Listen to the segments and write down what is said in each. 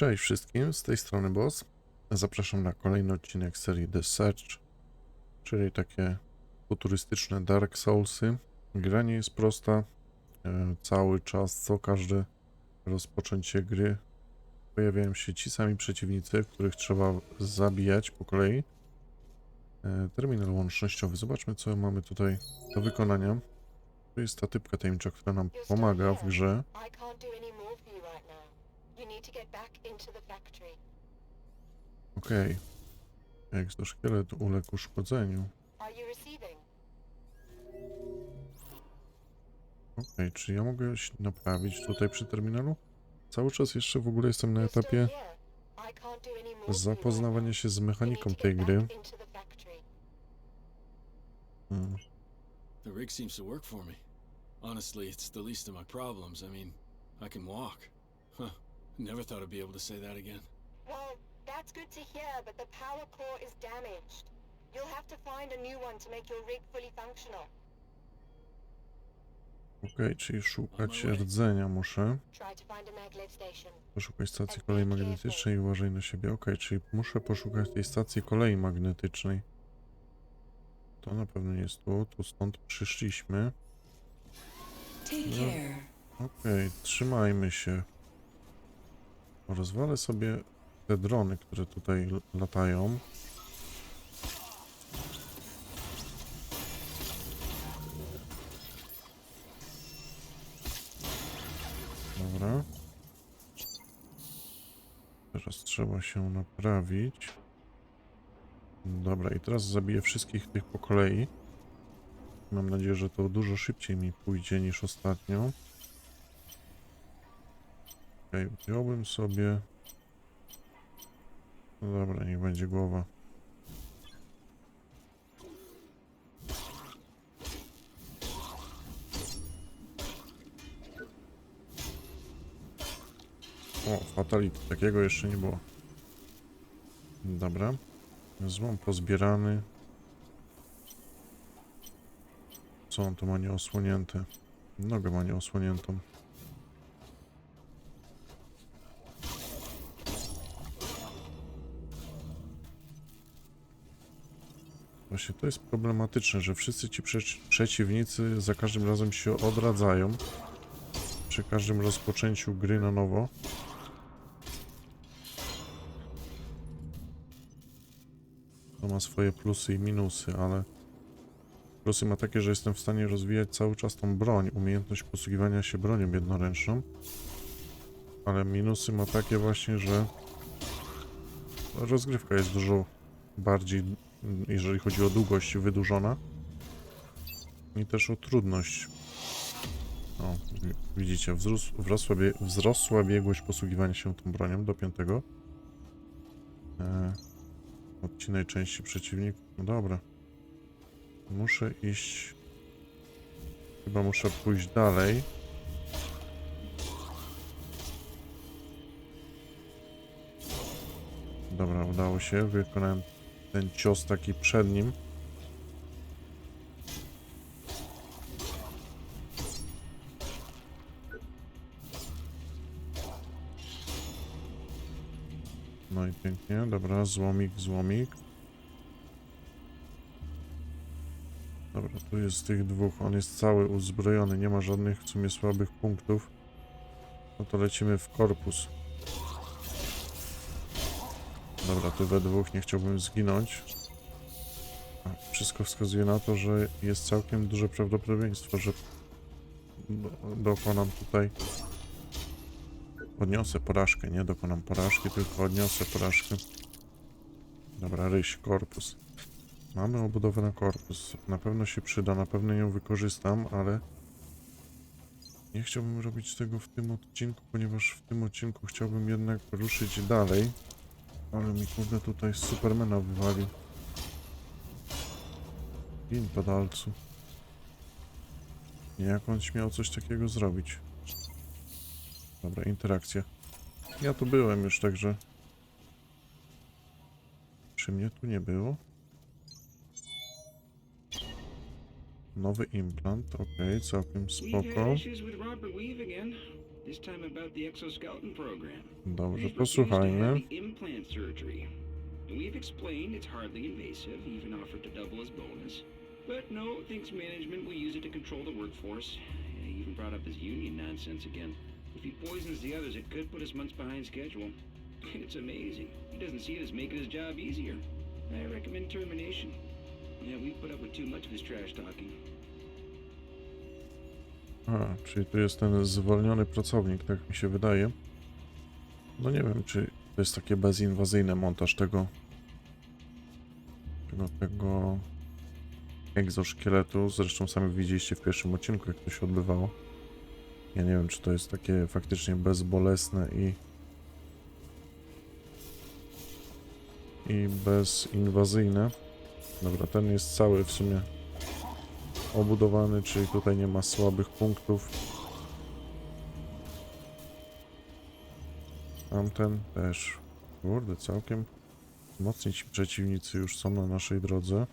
Cześć wszystkim, z tej strony Boss. Zapraszam na kolejny odcinek serii The Search, czyli takie futurystyczne Dark Soulsy. Gra nie jest prosta. E, Cały czas, co każde rozpoczęcie gry pojawiają się ci sami przeciwnicy, których trzeba zabijać po kolei. E, Terminal łącznościowy. Zobaczmy, co mamy tutaj do wykonania. To jest ta typka tajemnicza, która nam pomaga w grze. I can't do any more for you right now. Okej. Egzoszkielet uległ uszkodzeniu. Okej, czy ja mogę się naprawić tutaj przy terminalu? Cały czas jeszcze w ogóle jestem na etapie zapoznawania się z mechaniką tej gry. back into the factory. Mm, The rig seems to work for me. Honestly, it's the least of my problems. I mean, I can walk. Huh. Never thought I'd be able to say that again. Well, that's good to hear, but the power core is damaged. You'll have to find a new one to make your rig fully functional. Okej, czyli szukać rdzenia muszę. Poszukać stacji kolei magnetycznej i uważaj na siebie. Okej, czyli muszę poszukać tej stacji kolei magnetycznej. To na pewno nie jest tu, tu stąd przyszliśmy. Take No. care. Okej, trzymajmy się. Rozwalę sobie te drony, które tutaj latają. Dobra. Teraz trzeba się naprawić. Dobra, i teraz zabiję wszystkich tych po kolei. Mam nadzieję, że to dużo szybciej mi pójdzie niż ostatnio. Okej, wziąłbym sobie... No dobra, niech będzie głowa. O, fatality, takiego jeszcze nie było. Dobra. Złom pozbierany. Co on tu ma nieosłonięte? Nogę ma nieosłoniętą. Właśnie to jest problematyczne, że wszyscy ci przeci- przeciwnicy za każdym razem się odradzają. Przy każdym rozpoczęciu gry na nowo. To ma swoje plusy i minusy, ale plusy ma takie, że jestem w stanie rozwijać cały czas tą broń, umiejętność posługiwania się bronią jednoręczną. Ale minusy ma takie właśnie, że rozgrywka jest dużo bardziej, jeżeli chodzi o długość, wydłużona. I też o trudność. O, wi- widzicie, wzrosła, bie, wzrosła biegłość posługiwania się tą bronią do piątego. E, odcinaj części przeciwników. No dobra. Muszę iść. Chyba muszę pójść dalej. Dobra, udało się. Wykonałem ten cios taki przed nim. No i pięknie. Dobra, złomik, złomik. Dobra, tu jest tych dwóch. On jest cały uzbrojony, nie ma żadnych w sumie słabych punktów. No to lecimy w korpus. Dobra, tu we dwóch nie chciałbym zginąć. Wszystko wskazuje na to, że jest całkiem duże prawdopodobieństwo, że do, dokonam tutaj. Odniosę porażkę, nie dokonam porażki, tylko odniosę porażkę. Dobra, ryś, korpus. Mamy obudowę na korpus. Na pewno się przyda, na pewno ją wykorzystam, ale nie chciałbym robić tego w tym odcinku, ponieważ w tym odcinku chciałbym jednak ruszyć dalej. Ale mi kurde tutaj z Supermana wywali. Gin padalcu. Nie, jak on śmiał coś takiego zrobić. Dobra, interakcja. Ja tu byłem już, także... Czy mnie tu nie było? Nowy implant, okej, całkiem spoko. Issues with Robert Weave again. This time about the exoskeleton program. Dobrze, We've refused to posłuchajmy. implant surgery. We've explained it's hardly invasive, even offered to double as bonus. But no, thinks management will use it to control the workforce. He even brought up his union nonsense again. If he poisons the others, it could put us months behind schedule. It's amazing. He doesn't see it as making his job easier. I recommend termination. Yeah, we've put up with too much of his trash talking. A, czyli tu jest ten zwolniony pracownik, tak mi się wydaje. No nie wiem, czy to jest takie bezinwazyjne montaż tego tego, tego egzoszkieletu. Zresztą sami widzieliście w pierwszym odcinku, jak to się odbywało. Ja nie wiem, czy to jest takie faktycznie bezbolesne i i bezinwazyjne. Dobra, ten jest cały w sumie obudowany, czyli tutaj nie ma słabych punktów. Tamten też. Kurde, całkiem mocni ci przeciwnicy już są na naszej drodze.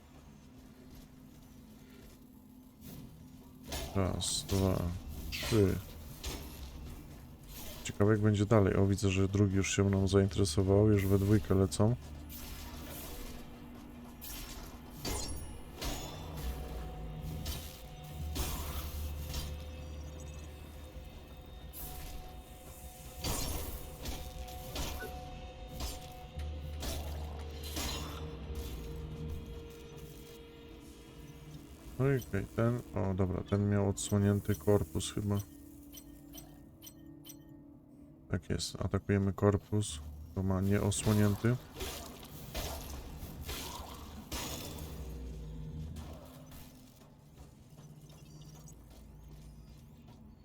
Raz, dwa, trzy. Ciekawe jak będzie dalej. O, widzę, że drugi już się mną zainteresował. Już we dwójkę lecą. Okej, ten, o dobra, ten miał odsłonięty korpus chyba. Tak jest, atakujemy korpus, to ma nieosłonięty.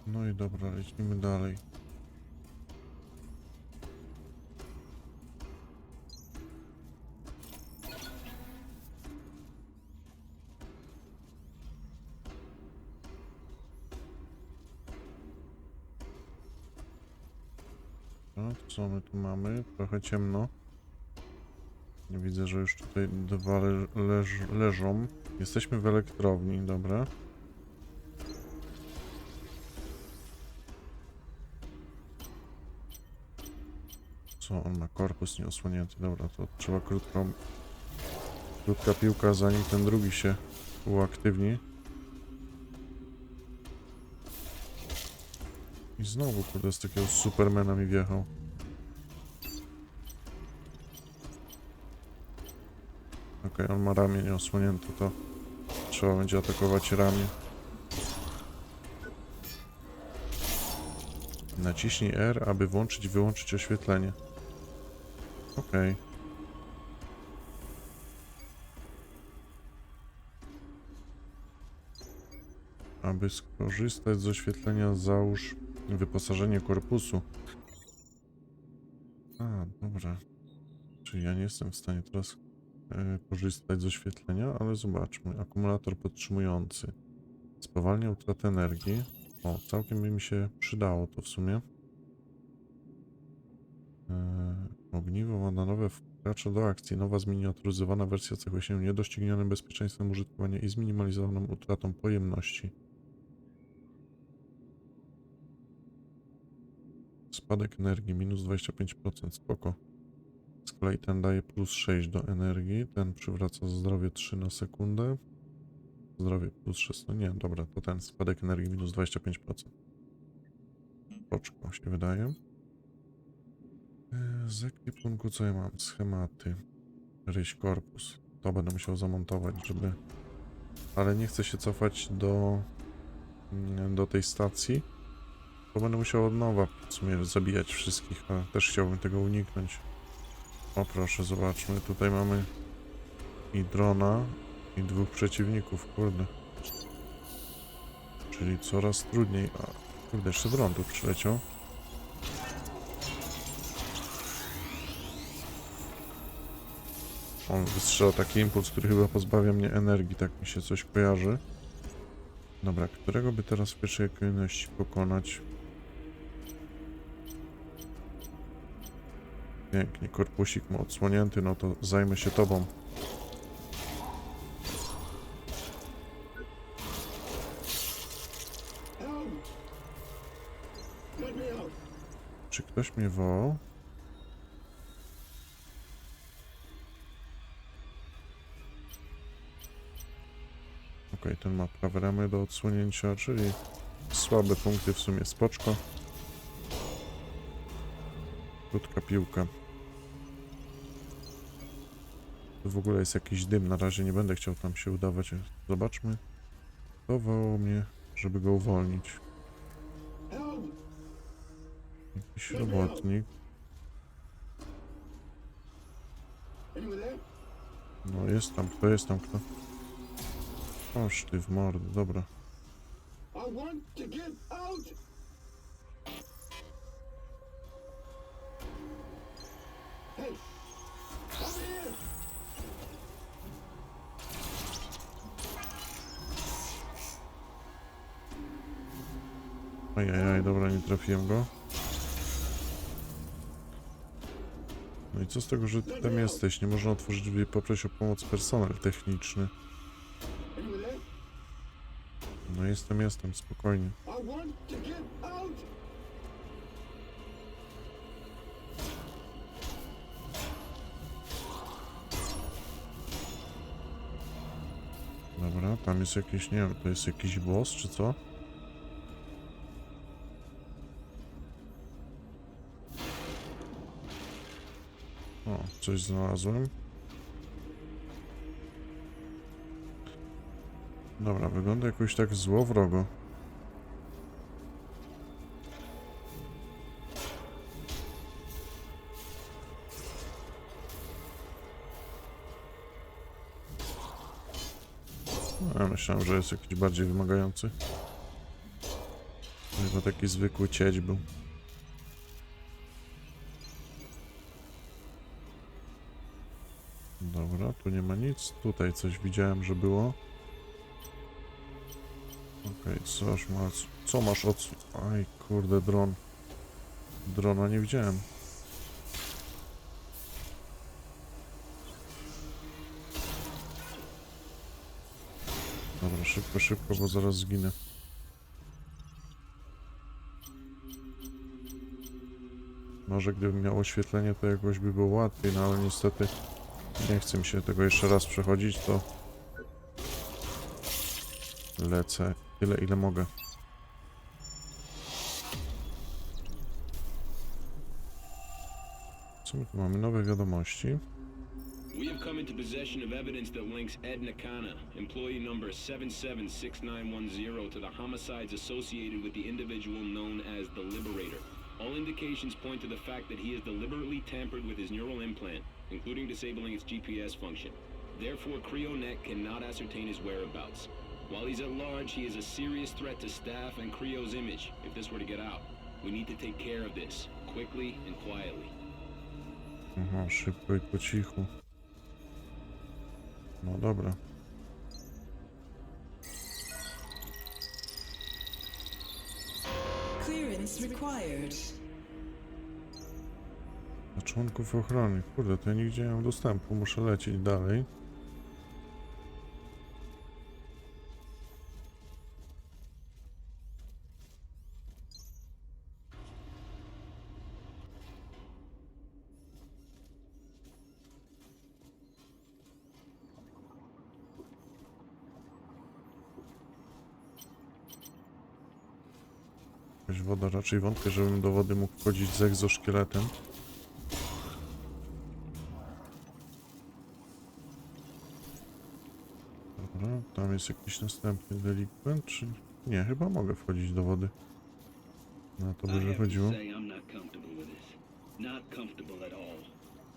No i dobra, lecimy dalej. Tu mamy? Trochę ciemno. Nie widzę, że już tutaj dwa le leż leżą. Jesteśmy w elektrowni, dobra. Co, on ma korpus nieosłonięty. Dobra, to trzeba krótko... Krótka piłka, zanim ten drugi się uaktywni. I znowu, kurde, z takiego Supermana mi wjechał. Okej, on ma ramię nieosłonięte, to trzeba będzie atakować ramię. Naciśnij R, aby włączyć wyłączyć oświetlenie. Okej. Aby skorzystać z oświetlenia, załóż wyposażenie korpusu. A, dobra. Czyli ja nie jestem w stanie teraz korzystać z oświetlenia, ale zobaczmy. Akumulator podtrzymujący. Spowalnia utratę energii. O, całkiem by mi się przydało to w sumie. E, ogniwo mandanowe wkracza do akcji. Nowa zminiaturyzowana wersja cechuje się niedoścignionym bezpieczeństwem użytkowania i zminimalizowaną utratą pojemności. Spadek energii minus 25%, spoko. Z kolei ten daje plus 6 do energii, ten przywraca zdrowie 3 na sekundę. Zdrowie plus 6, no nie, dobra, to ten spadek energii minus 25%. Poczko się wydaje. Yy, Z ekwipunku co ja mam? Schematy. Ryś korpus. To będę musiał zamontować, żeby... Ale nie chcę się cofać do... mm, do tej stacji. Bo będę musiał od nowa w sumie zabijać wszystkich, a też chciałbym tego uniknąć. O proszę, zobaczmy, tutaj mamy i drona, i dwóch przeciwników, kurde. Czyli coraz trudniej. A, kurde, jeszcze dron tu przyleciał. On wystrzela taki impuls, który chyba pozbawia mnie energii, tak mi się coś kojarzy. Dobra, którego by teraz w pierwszej kolejności pokonać? Pięknie, korpusik ma odsłonięty, no to zajmę się tobą. Czy ktoś mnie wołał? Okej, ten ma prawe ramię do odsłonięcia, czyli słabe punkty w sumie spoczko. Krótka piłka. Tu w ogóle jest jakiś dym, na razie nie będę chciał tam się udawać. Zobaczmy. Kto wołał mnie, żeby go uwolnić? Jakiś robotnik. No jest tam, kto jest tam, kto? Oż ty w mordę, dobra. Dobra, nie trafiłem go. No i co z tego, że ty tam jesteś? Nie można otworzyć drzwi poprosić o pomoc personel techniczny. No jestem, jestem, spokojnie. Dobra, tam jest jakiś, nie wiem, to jest jakiś boss, czy co? Coś znalazłem. Dobra, wygląda jakoś tak złowrogo. Ja myślałem, że jest jakiś bardziej wymagający. Chyba taki zwykły cieć był. Dobra, tu nie ma nic. Tutaj coś widziałem, że było. Okej, coś masz. Co masz od... Aj, kurde, dron. Drona nie widziałem. Dobra, szybko, szybko, bo zaraz zginę. Może gdybym miał oświetlenie, to jakoś by było łatwiej, no ale niestety nie chcę mi się tego jeszcze raz przechodzić, to lecę tyle, ile mogę. Co my tu mamy? Nowe wiadomości. We have come into possession of evidence that links Ed Nakana, employee number 776910, to the homicides associated with the individual known as the Liberator. All indications point to the fact that he has deliberately tampered with his neural implant, including disabling its GPS function. Therefore, CreoNet cannot ascertain his whereabouts. While he's at large, he is a serious threat to staff and Creo's image if this were to get out. We need to take care of this, quickly and quietly. Aha, szybko i po cichu. No dobra. Clearance required. Dla członków ochrony. Kurde, to ja nigdzie nie mam dostępu. Muszę lecieć dalej. Woda, raczej wątpię, żebym do wody mógł wchodzić z egzoszkieletem. Dobra, tam jest jakiś następny delikwent, czy... Nie, chyba mogę wchodzić do wody. Na to by wychodziło. Not comfortable at all.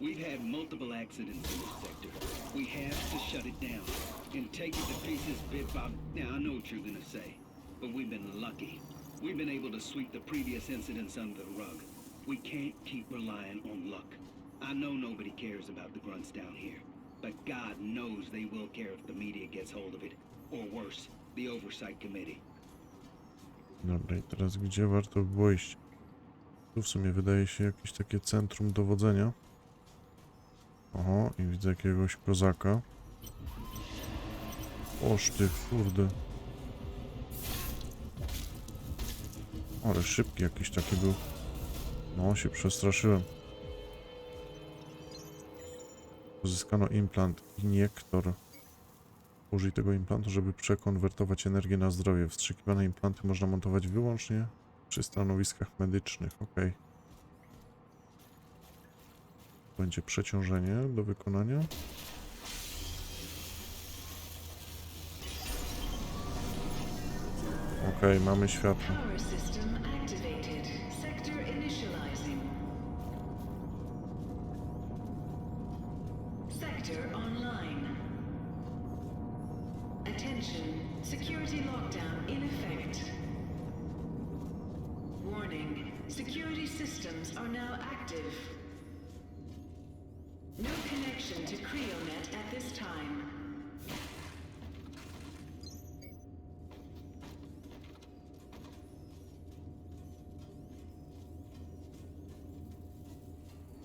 We've had multiple accidents in this sector. We have to shut it down and take it to pieces bit by. Now I know what you're gonna say, but we've been lucky. We've been able to sweep the previous incidents under the rug. We can't keep relying on luck. I know nobody cares about the grunts down here, but God knows they will care if the media gets hold of it, Dobra, i teraz gdzie warto by było iść? Tu w sumie wydaje się jakieś takie centrum dowodzenia. Oho, i widzę jakiegoś kozaka. Oż ty, kurde. Ale szybki jakiś taki był. No, się przestraszyłem. Uzyskano implant iniektor. Użyj tego implantu, żeby przekonwertować energię na zdrowie. Wstrzykiwane implanty można montować wyłącznie przy stanowiskach medycznych. Ok. Będzie przeciążenie do wykonania. Ok, mamy światło.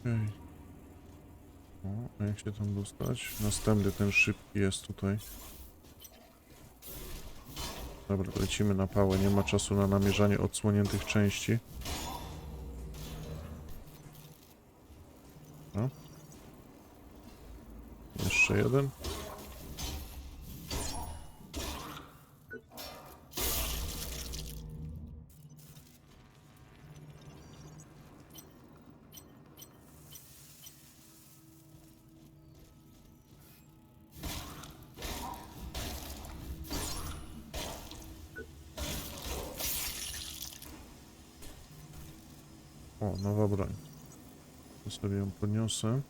Okej. O, a jak się tam dostać? Następny ten szybki jest tutaj. Dobra, lecimy na pałę. Nie ma czasu na namierzanie odsłoniętych części. No. Jeszcze jeden. O, nowa broń. To sobie ją podniosę.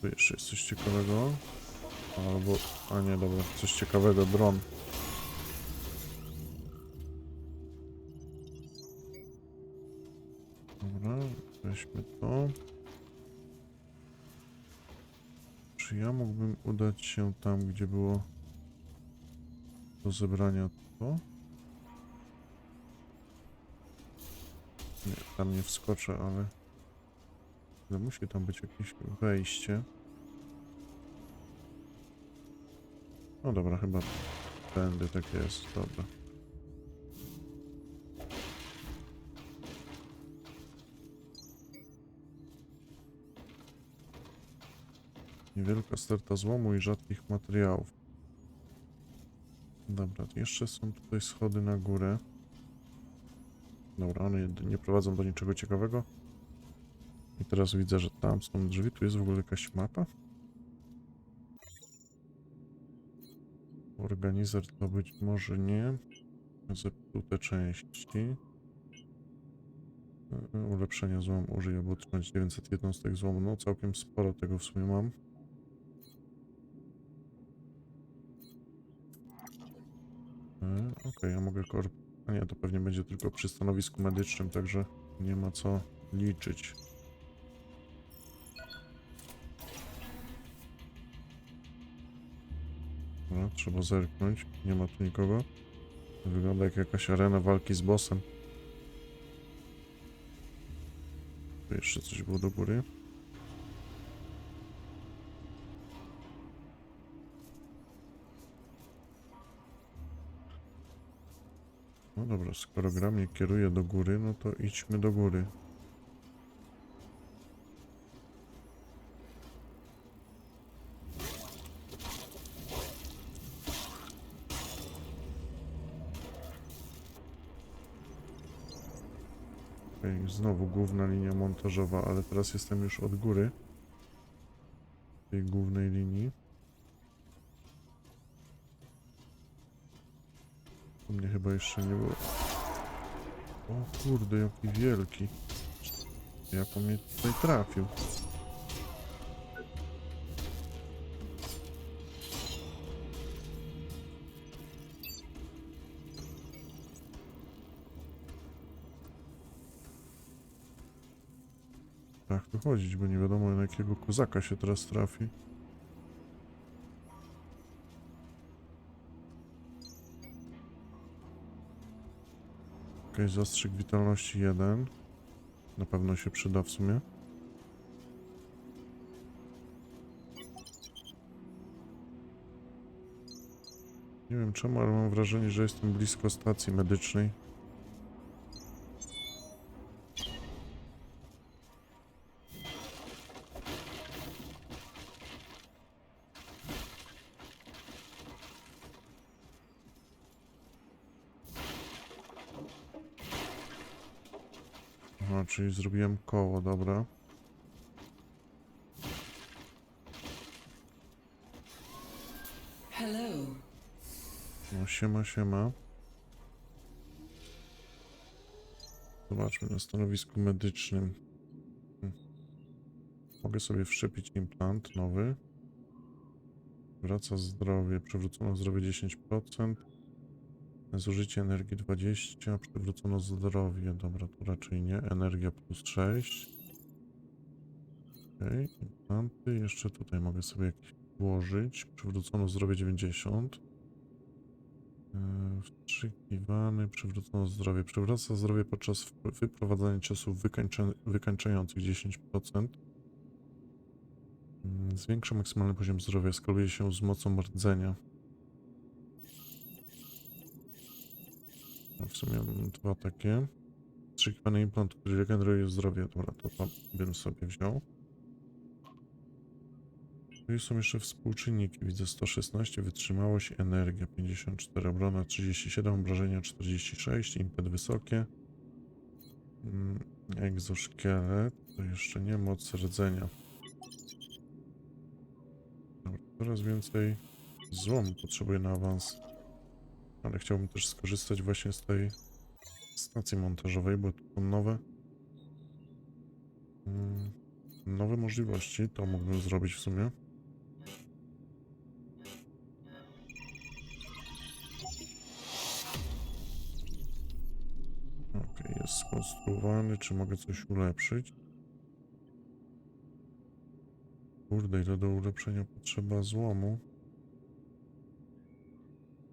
Tu jeszcze jest coś ciekawego. Albo... A nie, dobra. Coś ciekawego. Dron. Dobra, weźmy to. Czy ja mógłbym udać się tam, gdzie było do zebrania to? Nie, tam nie wskoczę, ale... ale musi tam być jakieś wejście. No dobra, chyba tędy tak jest, dobra. Niewielka sterta złomu i rzadkich materiałów. Dobra, jeszcze są tutaj schody na górę. Dobra, one nie prowadzą do niczego ciekawego. I teraz widzę, że tam są drzwi. Tu jest w ogóle jakaś mapa? Organizer to być może nie. Zepsute części. E, Ulepszenia złomu użyj, aby otrzymać 900 jednostek złomu. No całkiem sporo tego w sumie mam. E, Okej, ja mogę korp... A nie, to pewnie będzie tylko przy stanowisku medycznym, także nie ma co liczyć. Dobra, trzeba zerknąć. Nie ma tu nikogo. Wygląda jak jakaś arena walki z bossem. Tu jeszcze coś było do góry. No dobra, skoro gra mnie kieruje do góry, no to idźmy do góry. Okej, znowu główna linia montażowa, ale teraz jestem już od góry. Tej głównej linii. Mnie chyba jeszcze nie było. O kurde, jaki wielki. Jak on mnie tutaj trafił? Tak tu chodzić, bo nie wiadomo na jakiego kozaka się teraz trafi. Okej, zastrzyk witalności 1. Na pewno się przyda w sumie. Nie wiem czemu, ale mam wrażenie, że jestem blisko stacji medycznej. Czyli zrobiłem koło, dobra. Hello. No siema, siema. Zobaczmy na stanowisku medycznym. Mogę sobie wszczepić implant nowy. Wraca zdrowie, przywrócono zdrowie 10%. Zużycie energii 20, przywrócono zdrowie. Dobra, tu raczej nie. Energia plus 6. Okej, implanty. Jeszcze tutaj mogę sobie włożyć. Przywrócono zdrowie 90. Yy, Wstrzykiwany, przywrócono zdrowie. Przywraca zdrowie podczas wyprowadzania ciosów wykańcza, wykańczających 10%. Mm, Zwiększa maksymalny poziom zdrowia. Skaluje się z mocą rdzenia. W sumie mam dwa takie. Wstrzykiwany implant, który regeneruje zdrowie. Dobra, to tam bym sobie wziął. Tu są jeszcze współczynniki. Widzę 116, wytrzymałość, energia 54, obrona 37, obrażenia 46, impet wysokie. Mm, Egzoszkielet, to jeszcze nie, moc rdzenia. Dobra, coraz więcej złomu potrzebuję na awans. Ale chciałbym też skorzystać właśnie z tej stacji montażowej, bo tu są nowe mm, nowe możliwości. To mógłbym zrobić w sumie. Okej, jest skonstruowany. Czy mogę coś ulepszyć? Kurde, ile do ulepszenia potrzeba złomu?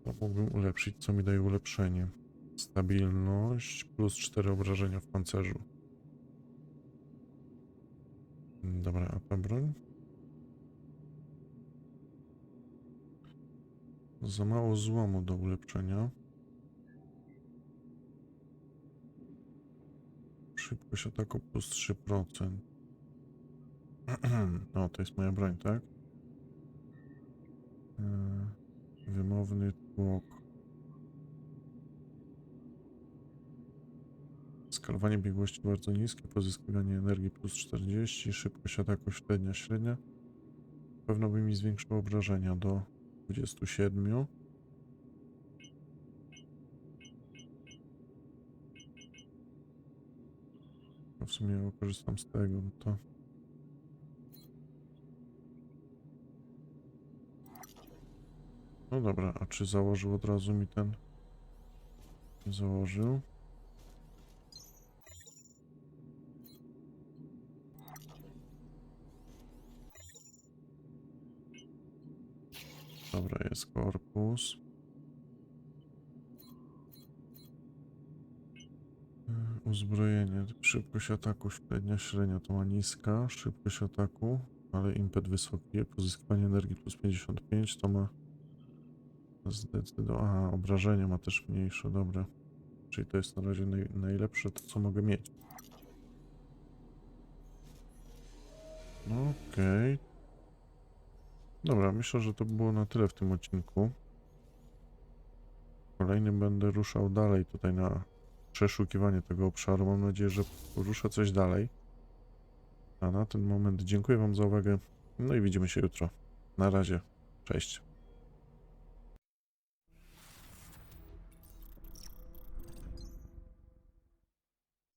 To mógłbym ulepszyć. Co mi daje ulepszenie? Stabilność plus 4 obrażenia w pancerzu. Dobra, a ta broń? Za mało złomu do ulepszenia. Szybkość ataku plus 3%. No, to jest moja broń, tak? Eee, Wymowny. Skalowanie biegłości bardzo niskie, pozyskiwanie energii plus 40, szybkość ataku średnia, średnia. Pewno by mi zwiększyło obrażenia do 27. No w sumie korzystam z tego, no to... No dobra, a czy założył od razu mi ten? Założył. Dobra, jest korpus. Uzbrojenie. Szybkość ataku średnia, średnia to ma niska. Szybkość ataku, ale impet wysoki. Pozyskiwanie energii plus 55 to ma zdecydowanie. Aha, obrażenia ma też mniejsze, dobra. Czyli to jest na razie naj, najlepsze to, co mogę mieć. Okej. Dobra, myślę, że to było na tyle w tym odcinku. W Kolejnym będę ruszał dalej tutaj na przeszukiwanie tego obszaru. Mam nadzieję, że poruszę coś dalej. A na ten moment dziękuję Wam za uwagę. No i widzimy się jutro. Na razie. Cześć.